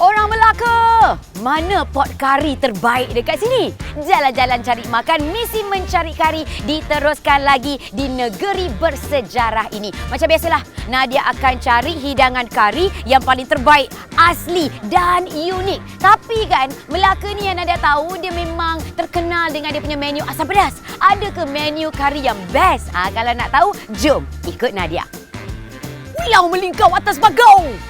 Orang Melaka, mana pot kari terbaik dekat sini? Jalan-jalan cari makan, misi mencari kari diteruskan lagi di negeri bersejarah ini. Macam biasalah, Nadia akan cari hidangan kari yang paling terbaik, asli dan unik. Tapi kan, Melaka ni yang Nadia tahu dia memang terkenal dengan dia punya menu asam pedas. Ada ke menu kari yang best? Ha, kalau nak tahu, jom ikut Nadia. Pulau melingkau atas bagau!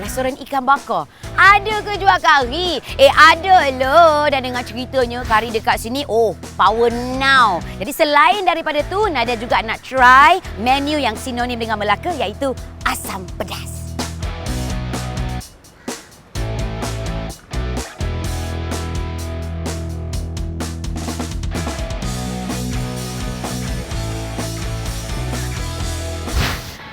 restoran ikan bakar. Ada ke jual kari? Eh ada loh. Dan dengan ceritanya kari dekat sini, oh power now. Jadi selain daripada tu, Nada juga nak try menu yang sinonim dengan Melaka iaitu asam pedas.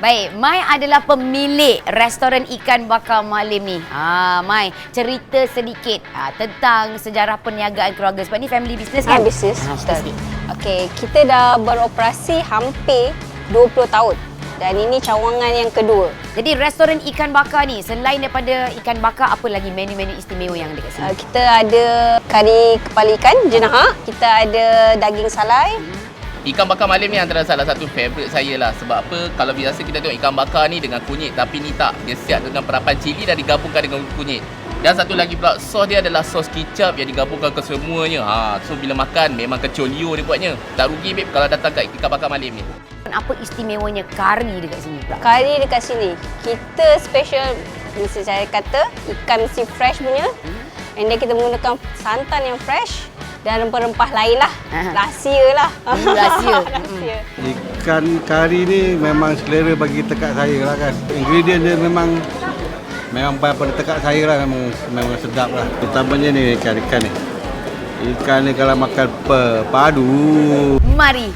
Baik, Mai adalah pemilik restoran ikan bakar malim ni. Ha, Mai, cerita sedikit ha, tentang sejarah perniagaan keluarga sebab ni family business kan? Ha, Betul. sikit. Okey, kita dah beroperasi hampir 20 tahun. Dan ini cawangan yang kedua. Jadi restoran ikan bakar ni selain daripada ikan bakar apa lagi menu-menu istimewa yang ada kat sini? Uh, kita ada kari kepala ikan jenahak, kita ada daging salai, Ikan bakar malam ni antara salah satu favourite saya lah. Sebab apa, kalau biasa kita tengok ikan bakar ni dengan kunyit Tapi ni tak, dia siap dengan perapan cili dan digabungkan dengan kunyit. Dan satu lagi pula, sos dia adalah sos kicap yang digabungkan ke semuanya. Ha, So bila makan, memang kecolio dia buatnya. Tak rugi babe kalau datang kat ikan bakar malam ni. Apa istimewanya kari dekat sini pula? kari dekat sini. Kita special, mesti saya kata, ikan mesti fresh punya. And then kita menggunakan santan yang fresh dan rempah-rempah lain lah. Aha. Rahsia lah. Hmm, rahsia. rahsia. Ikan kari ni memang selera bagi tekak saya lah kan. Ingredient dia memang memang pada tekak saya lah memang, memang sedap lah. Utamanya ni ikan-ikan ni. Ikan ni kalau makan pe, padu. Mari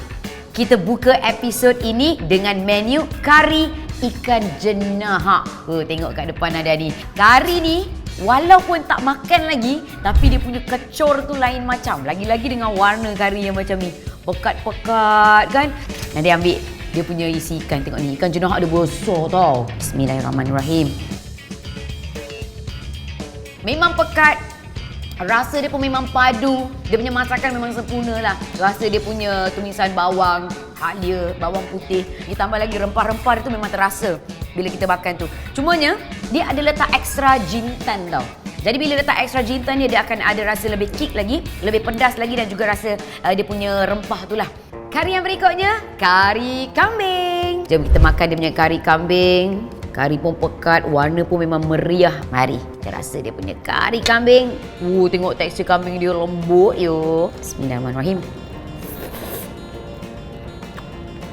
kita buka episod ini dengan menu kari ikan jenahak. Oh, tengok kat depan ada ni. Kari ni walaupun tak makan lagi tapi dia punya kecor tu lain macam. Lagi-lagi dengan warna kari yang macam ni. Pekat-pekat kan. Nanti ambil dia punya isi ikan. Tengok ni ikan jenahak dia besar tau. Bismillahirrahmanirrahim. Memang pekat, Rasa dia pun memang padu. Dia punya masakan memang sempurna lah. Rasa dia punya tumisan bawang, halia, bawang putih. Ditambah lagi rempah-rempah dia tu memang terasa bila kita makan tu. Cumanya, dia ada letak ekstra jintan tau. Jadi bila letak ekstra jintan dia, dia akan ada rasa lebih kick lagi, lebih pedas lagi dan juga rasa uh, dia punya rempah tu lah. Kari yang berikutnya, kari kambing. Jom kita makan dia punya kari kambing. Kari pun pekat, warna pun memang meriah. Mari, kita rasa dia punya kari kambing. Uh, tengok tekstur kambing dia lembut yo. Bismillahirrahmanirrahim.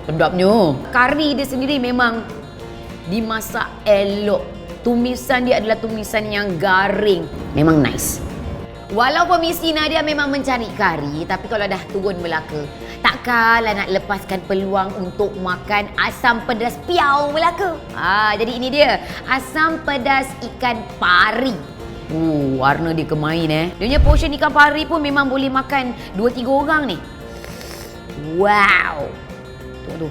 Sedapnya. Kari dia sendiri memang dimasak elok. Tumisan dia adalah tumisan yang garing. Memang nice. Walaupun misi Nadia memang mencari kari, tapi kalau dah turun Melaka, takkanlah nak lepaskan peluang untuk makan asam pedas piau Melaka. Ah, jadi ini dia, asam pedas ikan pari. Uh, warna dia kemain eh. Dia punya portion ikan pari pun memang boleh makan 2-3 orang ni. Wow. Tengok tu.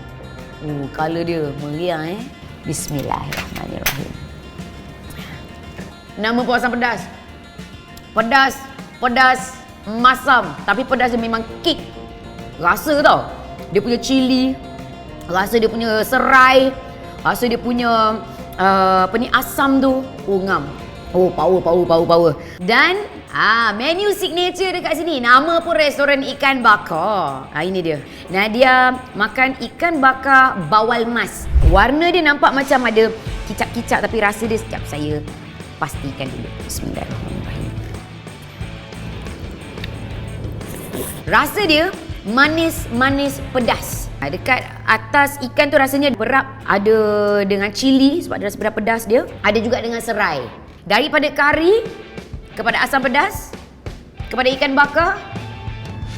Uh, colour dia meriah eh. Bismillahirrahmanirrahim. Nama pun asam pedas. Pedas, pedas, masam. Tapi pedas dia memang kick. Rasa tau. Dia punya cili, rasa dia punya serai, rasa dia punya uh, apa ni asam tu. Oh ngam. Oh power, power, power, power. Dan ah menu signature dekat sini. Nama pun restoran ikan bakar. Ah ini dia. Nadia makan ikan bakar bawal mas. Warna dia nampak macam ada kicap-kicap tapi rasa dia sekejap saya pastikan dulu. Bismillahirrahmanirrahim. Rasa dia manis-manis pedas. Ha, Dekat atas ikan tu rasanya berap. Ada dengan cili sebab ada rasa pedas dia. Ada juga dengan serai. Daripada kari kepada asam pedas kepada ikan bakar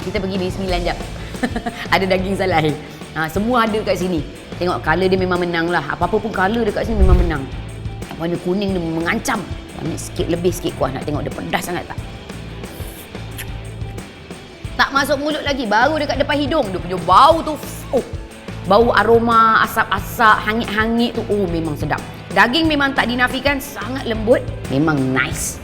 kita pergi bismillah jap. ada daging salai. Ha, semua ada kat sini. Tengok colour dia memang menang lah. Apa-apa pun colour dekat sini memang menang. Warna kuning dia mengancam. Ambil sikit lebih sikit kuah nak tengok dia pedas sangat tak? Tak masuk mulut lagi, baru dekat depan hidung. Dia punya bau tu, oh. Bau aroma asap-asap, hangit-hangit tu, oh memang sedap. Daging memang tak dinafikan, sangat lembut. Memang nice.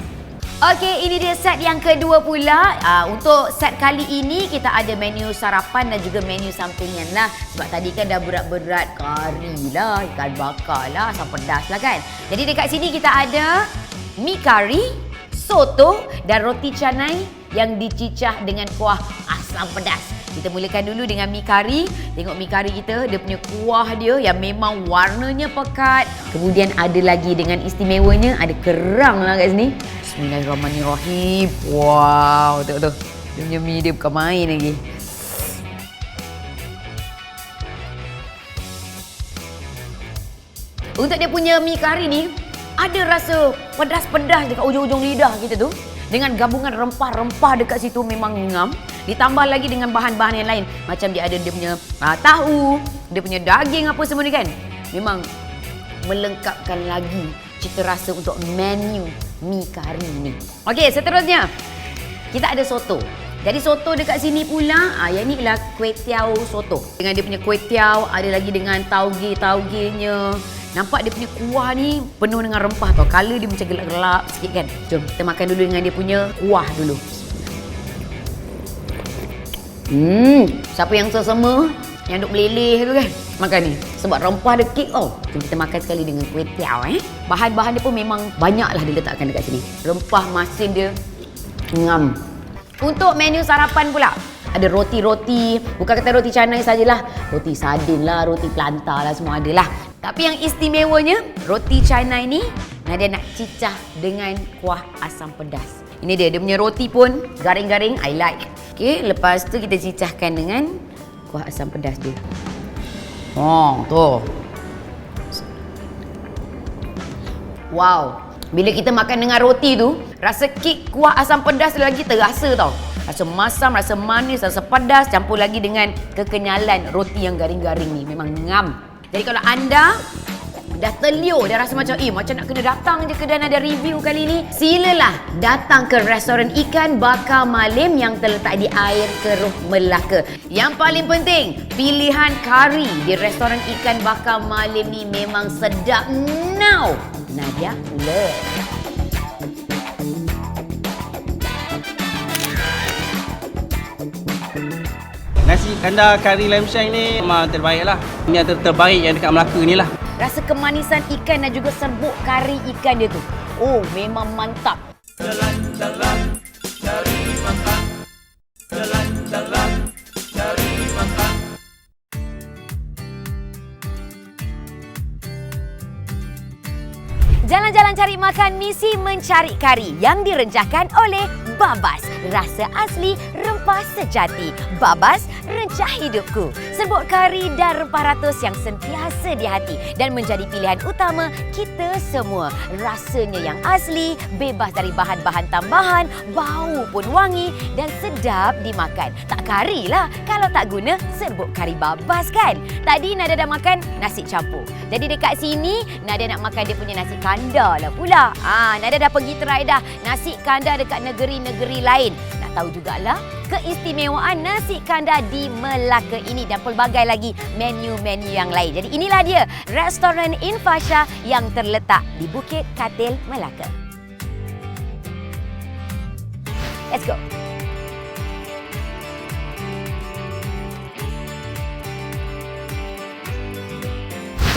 Okey, ini dia set yang kedua pula. Uh, untuk set kali ini kita ada menu sarapan dan juga menu sampingan lah. Sebab tadi kan dah berat-berat kari lah, ikan bakar lah, asam pedas lah kan. Jadi dekat sini kita ada mi kari, soto dan roti canai yang dicicah dengan kuah asam pedas. Kita mulakan dulu dengan mi kari. Tengok mi kari kita, dia punya kuah dia yang memang warnanya pekat. Kemudian ada lagi dengan istimewanya, ada kerang lah kat sini. Bismillahirrahmanirrahim. Wow, tengok tu. Dia punya mi dia bukan main lagi. Untuk dia punya mi kari ni, ada rasa pedas-pedas dekat ujung-ujung lidah kita tu. Dengan gabungan rempah-rempah dekat situ memang ngam. Ditambah lagi dengan bahan-bahan yang lain. Macam dia ada dia punya uh, tahu, dia punya daging apa semua ni kan. Memang melengkapkan lagi cita rasa untuk menu mi kari ni. Okey, seterusnya. Kita ada soto. Jadi soto dekat sini pula, ah yang ni ialah tiaw soto. Dengan dia punya kuih tiaw, ada lagi dengan tauge-taugenya. Nampak dia punya kuah ni penuh dengan rempah tau. Color dia macam gelap-gelap sikit kan. Jom kita makan dulu dengan dia punya kuah dulu. Hmm, siapa yang sesama yang duk meleleh tu kan? Makan ni. Sebab rempah dia kek tau. Jom kita makan sekali dengan kuih tiaw eh. Bahan-bahan dia pun memang banyak lah dia letakkan dekat sini. Rempah masin dia ngam. Untuk menu sarapan pula, ada roti-roti, bukan kata roti canai sajalah, roti sardin lah, roti planta lah, semua ada lah. Tapi yang istimewanya, roti canai ni, Nadia nak cicah dengan kuah asam pedas. Ini dia, dia punya roti pun garing-garing, I like. Okay, lepas tu kita cicahkan dengan kuah asam pedas dia. Oh, tu. Wow. Bila kita makan dengan roti tu, rasa kek kuah asam pedas lagi terasa tau. Rasa masam, rasa manis, rasa pedas campur lagi dengan kekenyalan roti yang garing-garing ni. Memang ngam. Jadi kalau anda dah terliur, dah rasa macam, eh macam nak kena datang je ke dan ada review kali ni, silalah datang ke restoran ikan bakar Malim yang terletak di air keruh Melaka. Yang paling penting, pilihan kari di restoran ikan bakar Malim ni memang sedap now. Nadia love. Nasi kandar kari lam shang ni memang terbaik lah. Ini yang ter- terbaik yang dekat Melaka ni lah. Rasa kemanisan ikan dan juga serbuk kari ikan dia tu. Oh, memang mantap. Jalan-jalan cari makan Jalan-jalan cari makan Jalan-jalan cari makan misi mencari kari yang direncahkan oleh Babas. Rasa asli, rempah sejati. Babas, rencah hidupku. Serbuk kari dan rempah ratus yang sentiasa di hati dan menjadi pilihan utama kita semua. Rasanya yang asli, bebas dari bahan-bahan tambahan, bau pun wangi dan sedap dimakan. Tak kari lah kalau tak guna serbuk kari Babas kan? Tadi Nada dah makan nasi campur. Jadi dekat sini Nada nak makan dia punya nasi kandar lah pula. Ah, Nada dah pergi try dah nasi kandar dekat negeri-negeri lain. Nak tahu jugalah keistimewaan nasi kandar di Melaka ini dan pelbagai lagi menu-menu yang lain. Jadi inilah dia restoran Infasha yang terletak di Bukit Katil, Melaka. Let's go.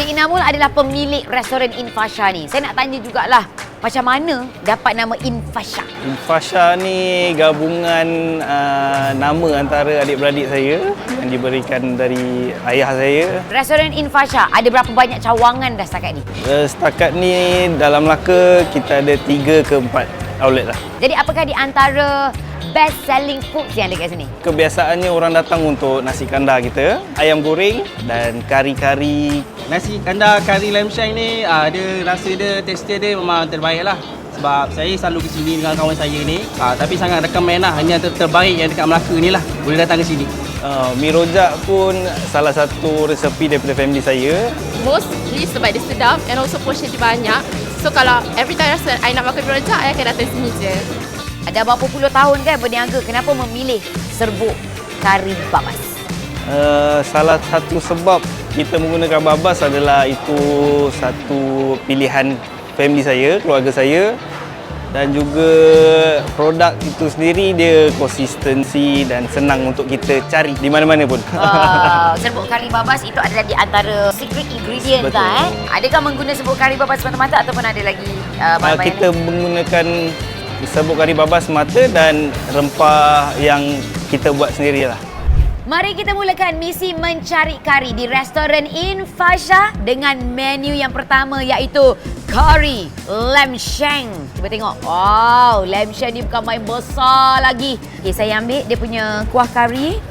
Cik Inamul adalah pemilik restoran Infasha ni. Saya nak tanya jugalah, macam mana dapat nama Infasha? Infasha ni gabungan uh, nama antara adik-beradik saya yang diberikan dari ayah saya. Restoran Infasha ada berapa banyak cawangan dah setakat ni? Uh, setakat ni dalam Melaka kita ada 3 ke 4 outlet lah. Jadi apakah di antara best selling foods yang ada kat sini? Kebiasaannya orang datang untuk nasi kandar kita, ayam goreng dan kari-kari. Nasi kandar kari lam shang ni uh, dia rasa dia, tekstur dia memang terbaik lah. Sebab saya selalu ke sini dengan kawan saya ni. Uh, tapi sangat recommend lah, hanya ter- terbaik yang dekat Melaka ni lah. Boleh datang ke sini. Uh, mi rojak pun salah satu resepi daripada family saya. Mostly sebab dia sedap and also portion dia banyak. So kalau every time rasa I nak makan rojak, I akan datang sini je. Ada berapa puluh tahun kan berniaga, kenapa memilih serbuk kari babas? Uh, salah satu sebab kita menggunakan babas adalah itu satu pilihan family saya, keluarga saya dan juga produk itu sendiri dia konsistensi dan senang untuk kita cari di mana-mana pun. Wow, serbuk kari babas itu adalah di antara secret ingredient Betul. lah eh. Adakah menggunakan serbuk kari babas semata-mata ataupun ada lagi uh, Uh, bahan-bahan kita menggunakan serbuk kari babas semata dan rempah yang kita buat sendirilah. Mari kita mulakan misi mencari kari di restoran Infasha dengan menu yang pertama iaitu kari lamb shank. Cuba tengok. Wow, lamb shank ni bukan main besar lagi. Okay, saya ambil dia punya kuah kari.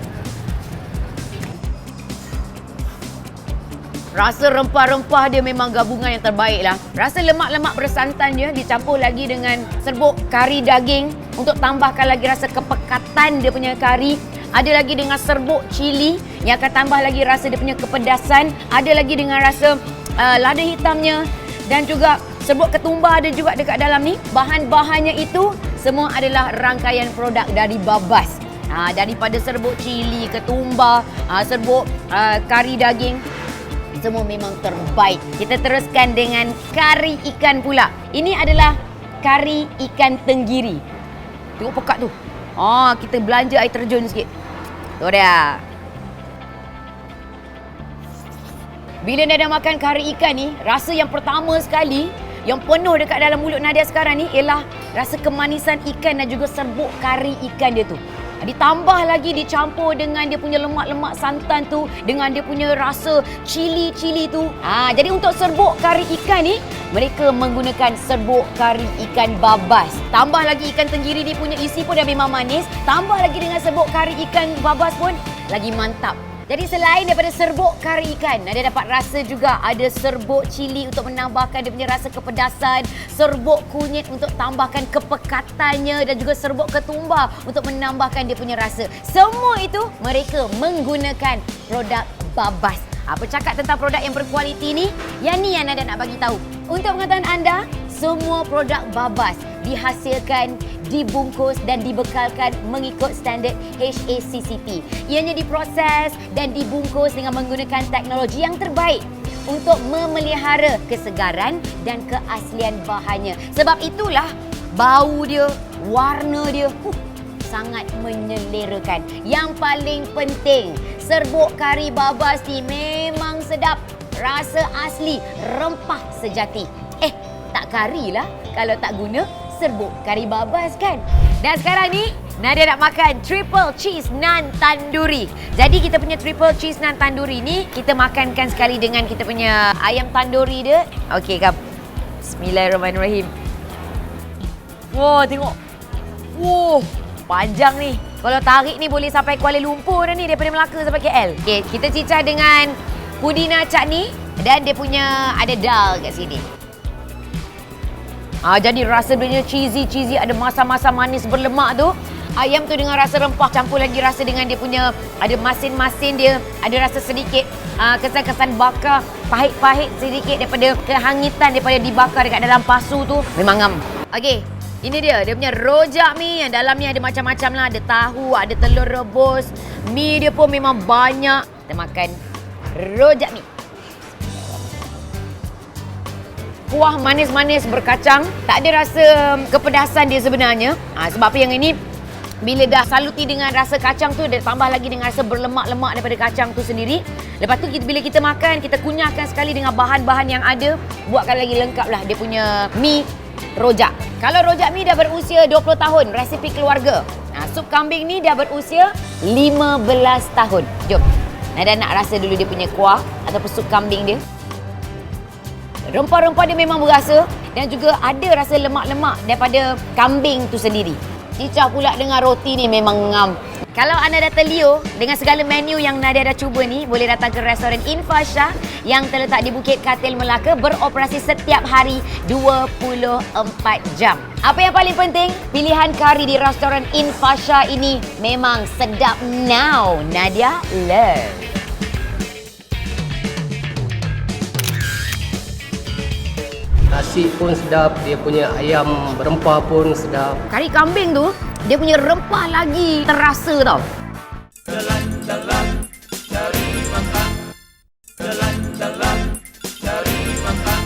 Rasa rempah-rempah dia memang gabungan yang terbaik lah. Rasa lemak-lemak bersantan dia dicampur lagi dengan serbuk kari daging untuk tambahkan lagi rasa kepekatan dia punya kari. Ada lagi dengan serbuk cili yang akan tambah lagi rasa dia punya kepedasan. Ada lagi dengan rasa uh, lada hitamnya dan juga serbuk ketumbar ada juga dekat dalam ni. Bahan-bahannya itu semua adalah rangkaian produk dari Babas. Ha, daripada serbuk cili, ketumbar, ha, serbuk uh, kari daging, semua memang terbaik. Kita teruskan dengan kari ikan pula. Ini adalah kari ikan tenggiri. Tengok pekat tu. Oh, kita belanja air terjun sikit. Tu dia. Bila Nadia makan kari ikan ni, rasa yang pertama sekali yang penuh dekat dalam mulut Nadia sekarang ni ialah rasa kemanisan ikan dan juga serbuk kari ikan dia tu. Ditambah lagi dicampur dengan dia punya lemak-lemak santan tu dengan dia punya rasa cili-cili tu. Ha, jadi untuk serbuk kari ikan ni mereka menggunakan serbuk kari ikan babas. Tambah lagi ikan tenggiri ni punya isi pun dah memang manis. Tambah lagi dengan serbuk kari ikan babas pun lagi mantap. Jadi selain daripada serbuk kari ikan, ada dapat rasa juga ada serbuk cili untuk menambahkan dia punya rasa kepedasan, serbuk kunyit untuk tambahkan kepekatannya dan juga serbuk ketumbar untuk menambahkan dia punya rasa. Semua itu mereka menggunakan produk Babas. Apa cakap tentang produk yang berkualiti ni? Yang ni yang Nada nak bagi tahu. Untuk pengetahuan anda, semua produk Babas dihasilkan, dibungkus dan dibekalkan mengikut standard HACCP. Ianya diproses dan dibungkus dengan menggunakan teknologi yang terbaik untuk memelihara kesegaran dan keaslian bahannya. Sebab itulah bau dia, warna dia, huh, sangat menyelerakan. Yang paling penting, serbuk kari babas ni memang sedap. Rasa asli, rempah sejati. Eh, kari lah kalau tak guna serbuk kari babas kan. Dan sekarang ni, Nadia nak makan triple cheese naan tanduri. Jadi kita punya triple cheese naan tanduri ni, kita makankan sekali dengan kita punya ayam tanduri dia. Okey, kam. Bismillahirrahmanirrahim. Wah, tengok. Wow, panjang ni. Kalau tarik ni boleh sampai Kuala Lumpur dah ni daripada Melaka sampai KL. Okey, kita cicah dengan pudina chutney dan dia punya ada dal kat sini. Ah, jadi rasa dia cheesy-cheesy, ada masam-masam manis berlemak tu. Ayam tu dengan rasa rempah campur lagi rasa dengan dia punya ada masin-masin dia, ada rasa sedikit ah, kesan-kesan bakar, pahit-pahit sedikit daripada kehangitan daripada dibakar dekat dalam pasu tu. Memang ngam. Okey, ini dia, dia punya rojak mi yang dalam ni ada macam-macam lah. Ada tahu, ada telur rebus. Mi dia pun memang banyak. Kita makan rojak mi. Kuah manis-manis berkacang. Tak ada rasa kepedasan dia sebenarnya. Ha, sebab apa yang ini bila dah saluti dengan rasa kacang tu dia tambah lagi dengan rasa berlemak-lemak daripada kacang tu sendiri. Lepas tu kita, bila kita makan, kita kunyahkan sekali dengan bahan-bahan yang ada. Buatkan lagi lengkap lah dia punya mi rojak. Kalau rojak mi dah berusia 20 tahun, resipi keluarga. Ha, sup kambing ni dah berusia 15 tahun. Jom. Nada nak rasa dulu dia punya kuah ataupun sup kambing dia. Rempah-rempah dia memang berasa dan juga ada rasa lemak-lemak daripada kambing tu sendiri. Cicah pula dengan roti ni memang ngam. Kalau anda dah terliur dengan segala menu yang Nadia dah cuba ni, boleh datang ke restoran Infasha yang terletak di Bukit Katil Melaka beroperasi setiap hari 24 jam. Apa yang paling penting, pilihan kari di restoran Infasha ini memang sedap now. Nadia love. Nasi pun sedap, dia punya ayam berempah pun sedap. Kari kambing tu, dia punya rempah lagi terasa tau. Jalan-jalan cari makan Jalan-jalan cari makan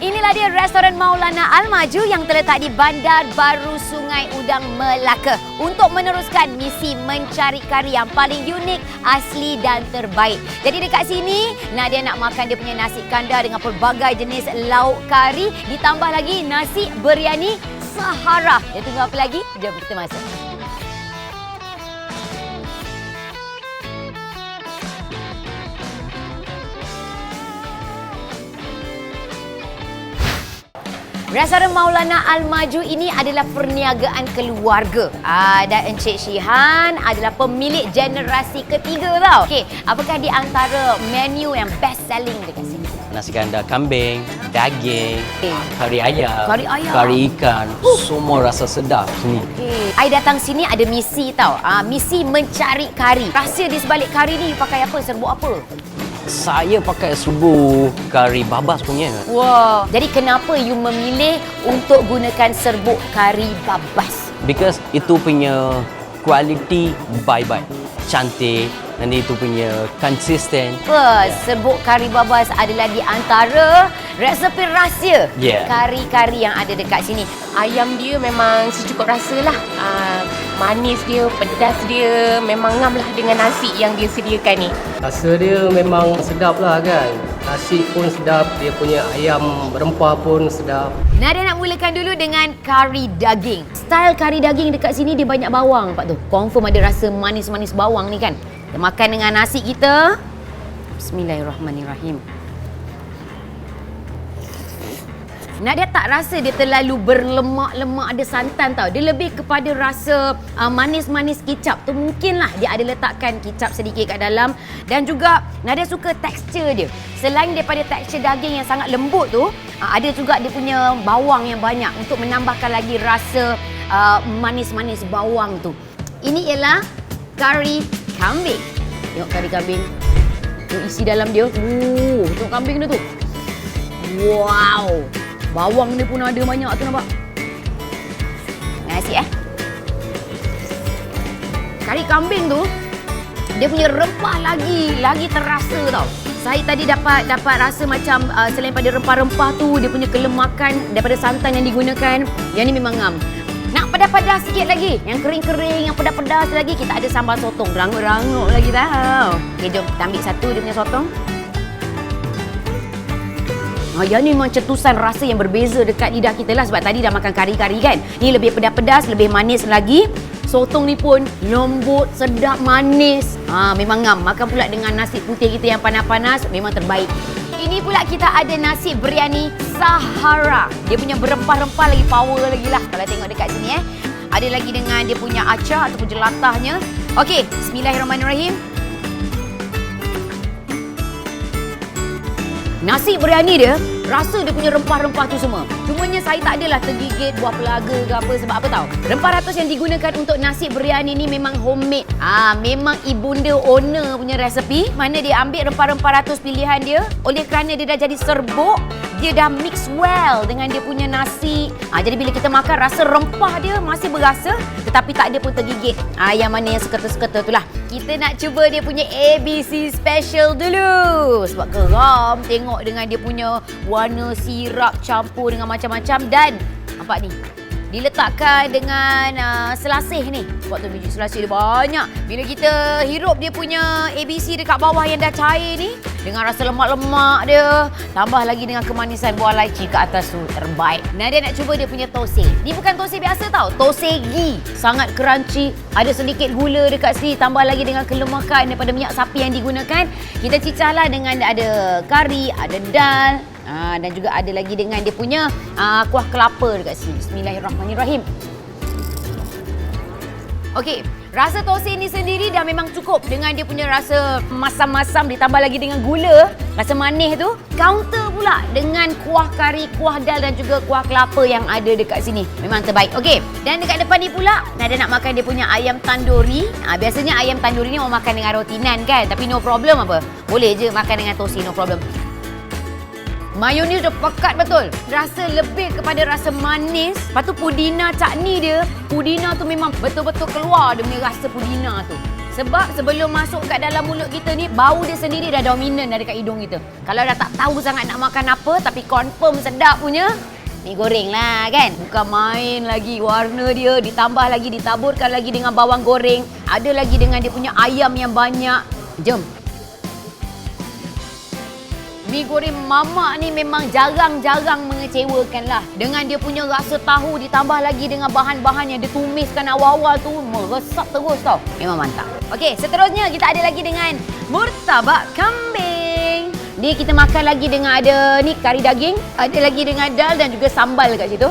Inilah dia restoran Maulana Al-Maju yang terletak di Bandar Baru Sungai Udang, Melaka untuk meneruskan misi mencari kari yang paling unik, asli dan terbaik. Jadi dekat sini, Nadia nak makan dia punya nasi kandar dengan pelbagai jenis lauk kari ditambah lagi nasi biryani Sahara. Dia tunggu apa lagi? Jom kita masuk. Restoran Maulana Al-Maju ini adalah perniagaan keluarga. Ah, dan Encik Syihan adalah pemilik generasi ketiga tau. Okey, apakah di antara menu yang best selling dekat sini? nasi kandar kambing, daging, Eh. kari ayam, Kari ayam. kari ikan, semua rasa sedap sini. Okey. I datang sini ada misi tau. Ah, misi mencari kari. Rahsia di sebalik kari ni you pakai apa? Serbuk apa? Saya pakai serbu kari babas punya. Wah. Jadi kenapa you memilih untuk gunakan serbuk kari babas? Because itu punya quality baik-baik. Cantik dan itu punya consistent. Apa? Serbuk kari babas adalah di antara resepi rahsia Yeah. kari-kari yang ada dekat sini. Ayam dia memang secukup rasa lah. Uh, manis dia, pedas dia, memang ngam lah dengan nasi yang dia sediakan ni. Rasa dia memang sedap lah kan. Nasi pun sedap, dia punya ayam berempah pun sedap. Nadia nak mulakan dulu dengan kari daging. Style kari daging dekat sini dia banyak bawang Pak tu. Confirm ada rasa manis-manis bawang ni kan. Kita makan dengan nasi kita. Bismillahirrahmanirrahim. Nadia tak rasa dia terlalu berlemak-lemak ada santan tau. Dia lebih kepada rasa uh, manis-manis kicap tu. Mungkinlah dia ada letakkan kicap sedikit kat dalam. Dan juga Nadia suka tekstur dia. Selain daripada tekstur daging yang sangat lembut tu, uh, ada juga dia punya bawang yang banyak untuk menambahkan lagi rasa uh, manis-manis bawang tu. Ini ialah kari kambing. Tengok kari kambing. Tengok isi dalam dia. Uh, tengok kambing dia tu. Wow. Bawang dia pun ada banyak tu nampak. Nasi eh. Kari kambing tu dia punya rempah lagi lagi terasa tau. Saya tadi dapat dapat rasa macam uh, selain pada rempah-rempah tu dia punya kelemakan daripada santan yang digunakan. Yang ni memang ngam. Nak pedas-pedas sikit lagi. Yang kering-kering, yang pedas-pedas lagi. Kita ada sambal sotong. Rangup-rangup lagi tau. Okay, jom kita ambil satu dia punya sotong. Ha, yang ni memang cetusan rasa yang berbeza dekat lidah kita lah sebab tadi dah makan kari-kari kan. Ni lebih pedas-pedas, lebih manis lagi. Sotong ni pun lembut, sedap, manis. Ha, memang ngam. Makan pula dengan nasi putih kita yang panas-panas, memang terbaik. Ini pula kita ada nasi biryani Sahara. Dia punya berempah-rempah lagi power lagi lah kalau tengok dekat sini eh. Ada lagi dengan dia punya acar ataupun jelatahnya. Okey, bismillahirrahmanirrahim. Nasi biryani dia, rasa dia punya rempah-rempah tu semua. Cumanya saya tak adalah tergigit buah pelaga ke apa sebab apa tahu. Rempah ratus yang digunakan untuk nasi biryani ni memang homemade. Ah, memang ibunda owner punya resepi. Mana dia ambil rempah-rempah ratus pilihan dia. Oleh kerana dia dah jadi serbuk, dia dah mix well dengan dia punya nasi. Ah, jadi bila kita makan rasa rempah dia masih berasa tetapi tak ada pun tergigit. Ah, yang mana yang seketa-seketa tu lah. Kita nak cuba dia punya ABC special dulu. Sebab geram tengok dengan dia punya warna sirap campur dengan macam-macam dan nampak ni. Diletakkan dengan uh, selasih ni. Sebab tu biji selasih dia banyak. Bila kita hirup dia punya ABC dekat bawah yang dah cair ni. Dengan rasa lemak-lemak dia. Tambah lagi dengan kemanisan buah lychee ke atas tu. Terbaik. Nadia nak cuba dia punya tosei. Ni bukan tosei biasa tau. Tosei ghee. Sangat crunchy. Ada sedikit gula dekat sini. Tambah lagi dengan kelemakan daripada minyak sapi yang digunakan. Kita cicahlah dengan ada kari, ada dal, Ah, dan juga ada lagi dengan dia punya ah, kuah kelapa dekat sini. Bismillahirrahmanirrahim. Okey, rasa tosin ni sendiri dah memang cukup dengan dia punya rasa masam-masam ditambah lagi dengan gula, rasa manis tu. Counter pula dengan kuah kari, kuah dal dan juga kuah kelapa yang ada dekat sini. Memang terbaik. Okey, dan dekat depan ni pula Nada nak makan dia punya ayam tanduri. Ha, biasanya ayam tanduri ni orang makan dengan roti nan kan, tapi no problem apa. Boleh je makan dengan tosin, no problem. Mayonis dia pekat betul. Rasa lebih kepada rasa manis. Lepas tu pudina cakni dia. Pudina tu memang betul-betul keluar dia punya rasa pudina tu. Sebab sebelum masuk kat dalam mulut kita ni, bau dia sendiri dah dominan dah dekat hidung kita. Kalau dah tak tahu sangat nak makan apa, tapi confirm sedap punya, mi goreng lah kan. Bukan main lagi warna dia, ditambah lagi, ditaburkan lagi dengan bawang goreng. Ada lagi dengan dia punya ayam yang banyak. Jom, Mi goreng mamak ni memang jarang-jarang mengecewakan lah. Dengan dia punya rasa tahu ditambah lagi dengan bahan-bahan yang ditumiskan awal-awal tu meresap terus tau. Memang mantap. Okey, seterusnya kita ada lagi dengan murtabak kambing. Ni kita makan lagi dengan ada ni kari daging, ada lagi dengan dal dan juga sambal kat situ.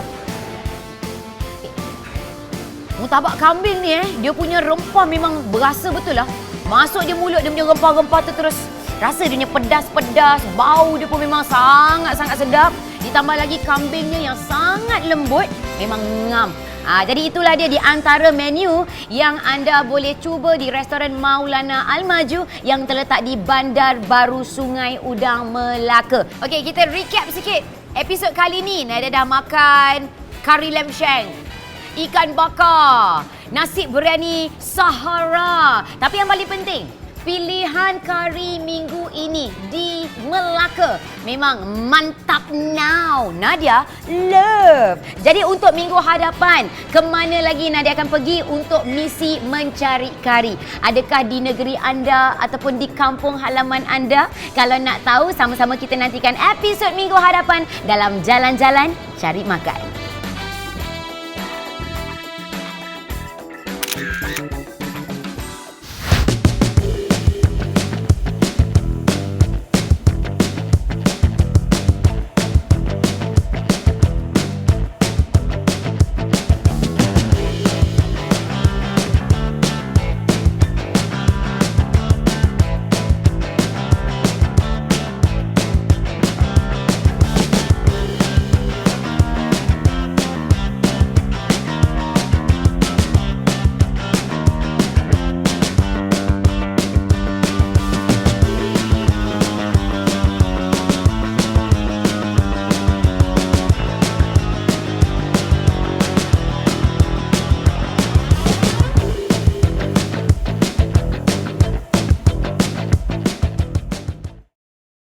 Murtabak kambing ni eh, dia punya rempah memang berasa betul lah. Masuk je mulut dia punya rempah-rempah tu terus rasa dia pedas-pedas, bau dia pun memang sangat-sangat sedap. Ditambah lagi kambingnya yang sangat lembut, memang ngam. Ha, jadi itulah dia di antara menu yang anda boleh cuba di restoran Maulana Al-Maju yang terletak di Bandar Baru Sungai Udang Melaka. Okey, kita recap sikit. Episod kali ni Nada dah makan kari lamb shank, ikan bakar, nasi biryani Sahara. Tapi yang paling penting, pilihan kari minggu ini di Melaka memang mantap now. Nadia love. Jadi untuk minggu hadapan, ke mana lagi Nadia akan pergi untuk misi mencari kari? Adakah di negeri anda ataupun di kampung halaman anda? Kalau nak tahu, sama-sama kita nantikan episod minggu hadapan dalam Jalan-Jalan Cari Makan.